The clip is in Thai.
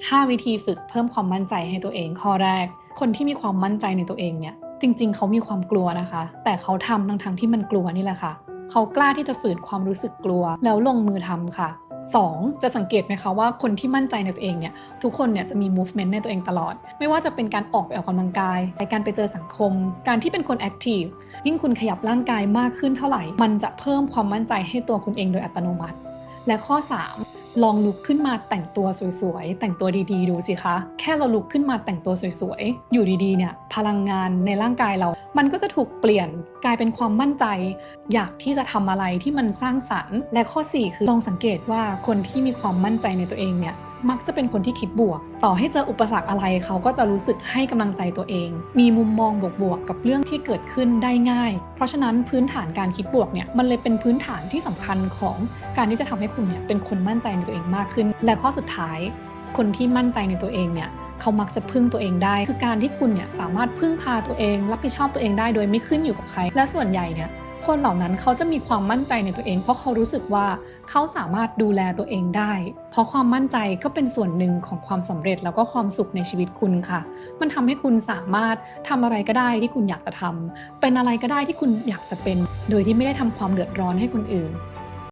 5 วิธีฝึกเพิ่มความมั่นใจให้ตัวเองข้อแรก คนที่มีความมั่นใจในตัวเองเนี่ยจริง ๆ เขามีความกลัวนะคะ แต่เขาทำทั้งๆที่มันกลัวนี่แหละค่ะ เขากล้าที่จะฝืนความรู้สึกกลัว แล้วลงมือทำค่ะ 2. จะสังเกตไหมคะว่าคนที่มั่นใจในตัวเองเนี่ยทุกคนเนี่ยจะมี movement ในตัวเองตลอด ไม่ว่าจะเป็นการออกไปออกกำลังกายการไปเจอสังคม การที่เป็นคน active ยิ่งคุณขยับร่างกายมากขึ้นเท่าไหร่ มันจะเพิ่มความมั่นใจให้ตัวคุณเองโดยอัตโนมัติ และข้อ 3 ลองลุกขึ้นมาแต่งตัวสวยๆ แต่งตัวดีๆ ดูสิคะ แค่เราลุกขึ้นมาแต่งตัวสวยๆ อยู่ดีๆ เนี่ย พลังงานในร่างกายเรา มันก็จะถูกเปลี่ยนกลายเป็นความมั่นใจ อยากที่จะทำอะไรที่มันสร้างสรรค์ และข้อ 4 คือลองสังเกตว่าคนที่มีความมั่นใจในตัวเองเนี่ย มักจะเป็นคนที่คิดบวก ต่อให้เจออุปสรรคอะไรเขาก็จะรู้สึกให้กำลังใจตัวเอง มีมุมมองบวกๆกับเรื่องที่เกิดขึ้นได้ง่าย เพราะฉะนั้นพื้นฐานการคิดบวกเนี่ยมันเลยเป็นพื้นฐานที่สำคัญของการที่จะทำให้คุณเนี่ยเป็นคนมั่นใจในตัวเองมากขึ้น และข้อสุดท้าย คนที่มั่นใจในตัวเองเนี่ยเขามักจะพึ่งตัวเองได้ คือการที่คุณเนี่ยสามารถพึ่งพาตัวเอง รับผิดชอบตัวเองได้โดยไม่ขึ้นอยู่กับใคร และส่วนใหญ่เนี่ย คนเหล่านั้นเขาจะมีความมั่นใจในตัวเอง เพราะเขารู้สึกว่าเขาสามารถดูแลตัวเองได้ เพราะความมั่นใจก็เป็นส่วนหนึ่งของความสำเร็จแล้วก็ความสุขในชีวิตคุณค่ะ มันทำให้คุณสามารถทำอะไรก็ได้ที่คุณอยากจะทำเป็นอะไรก็ได้ที่คุณอยากจะเป็น โดยที่ไม่ได้ทำความเดือดร้อนให้คนอื่น